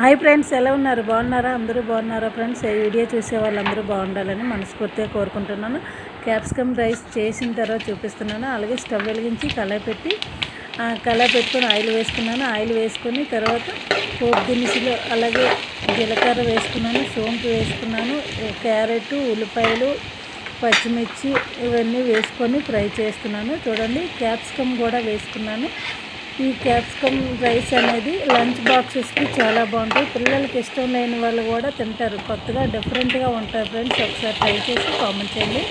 Hi friends ఎలా ఉన్నారు? బాగున్నారా? అందరూ బాగున్నారా ఫ్రెండ్స్? ఈ వీడియో చూసే వాళ్ళందరూ బాగుండాలని మనస్ఫూర్తిగా కోరుకుంటున్నాను. క్యాప్సికమ్ రైస్ చేసిన తర్వాత చూపిస్తున్నాను. అలాగే స్టవ్ వెలిగించి కళాయి పెట్టి ఆ, కళాయి పెట్టుకొని ఆయిల్ వేసుకున్నాను. ఆయిల్ వేసుకొని తర్వాత పోపు దినుసులు అలాగే జీలకర్ర వేసుకున్నాను. సోంపు వేసుకున్నాను. క్యారెట్ ఉల్లిపాయలు పచ్చిమిర్చి ఇవన్నీ వేసుకొని ఫ్రై చేస్తున్నాను. చూడండి క్యాప్సికమ్ కూడా వేసుకున్నాను. ఈ క్యాప్సికమ్ రైస్ అనేది లంచ్ బాక్సెస్కి చాలా బాగుంటాయి పిల్లలకి ఇష్టం లేని వాళ్ళు కూడా తింటారు. కొత్తగా డిఫరెంట్గా ఉంటారు ఫ్రెండ్స్. ఒకసారి ట్రై చేసి కామెంట్ చేయండి.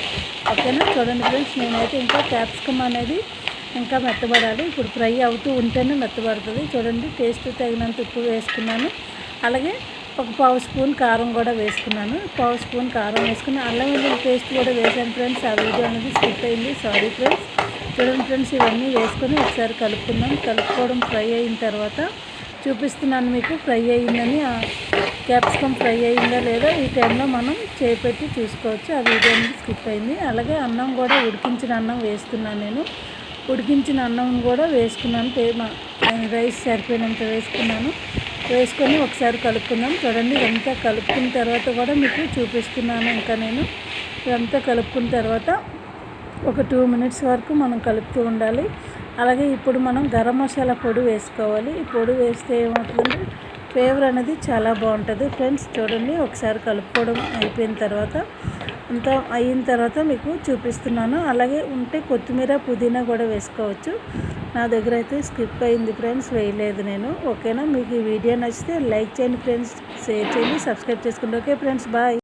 ఓకేనా? చూడండి ఫ్రెండ్స్ నేనైతే ఇంకా క్యాప్సికమ్ అనేది ఇంకా మెత్తబడాలి. ఇప్పుడు ఫ్రై అవుతూ ఉంటేనే మెత్తబడుతుంది. చూడండి టేస్ట్ తగినంత ఉప్పు వేసుకున్నాను. అలాగే ఒక పావు స్పూన్ కారం కూడా వేసుకున్నాను. పావు స్పూన్ కారం వేసుకుని అల్లం వెల్లుల్లి పేస్ట్ కూడా వేసాను ఫ్రెండ్స్. ఆ వీడియో అనేది స్కిప్ అయింది. సారీ ఫ్రెండ్స్ చూడండి ఫ్రెండ్స్ ఇవన్నీ వేసుకొని ఒకసారి కలుపుకుందాం. కలుపుకోవడం ఫ్రై అయిన తర్వాత చూపిస్తున్నాను మీకు ఫ్రై అయ్యిందని క్యాప్సికమ్ ఫ్రై అయిందా లేదా ఈ టైంలో మనం చేపెట్టి చూసుకోవచ్చు. ఆ వీడియో అనేది స్కిప్ అయింది. అలాగే అన్నం కూడా ఉడికించిన అన్నం వేస్తున్నాను నేను. ఉడికించిన అన్నం కూడా వేసుకున్నాను. పే- రైస్ సరిపోయినంత వేసుకున్నాను. వేసుకొని ఒకసారి కలుపుకుందాం. చూడండి ఇదంతా కలుపుకున్న తర్వాత కూడా మీకు చూపిస్తున్నాను ఇంకా నేను. ఇదంతా కలుపుకున్న తర్వాత ఒక టూ మినిట్స్ వరకు మనం కలుపుతూ ఉండాలి. అలాగే ఇప్పుడు మనం గరం మసాలా పొడి వేసుకోవాలి. ఈ పొడి వేస్తే ఏమవుతుందంటే ఫ్లేవర్ అనేది చాలా బాగుంటుంది. ఫ్రెండ్స్ చూడండి ఒకసారి కలుపుకోవడం అయిపోయిన తర్వాత అంతా అయిన తర్వాత మీకు చూపిస్తున్నాను. అలాగే ఉంటే కొత్తిమీర పుదీనా కూడా వేసుకోవచ్చు. నా దగ్గర అయితే స్కిప్ అయింది ఫ్రెండ్స్ వేయలేదు నేను. ఓకేనా? మీకు ఈ వీడియో నచ్చితే లైక్ చేయండి ఫ్రెండ్స్ షేర్ చేయండి సబ్స్క్రైబ్ చేసుకోండి ఓకే ఫ్రెండ్స్ బాయ్.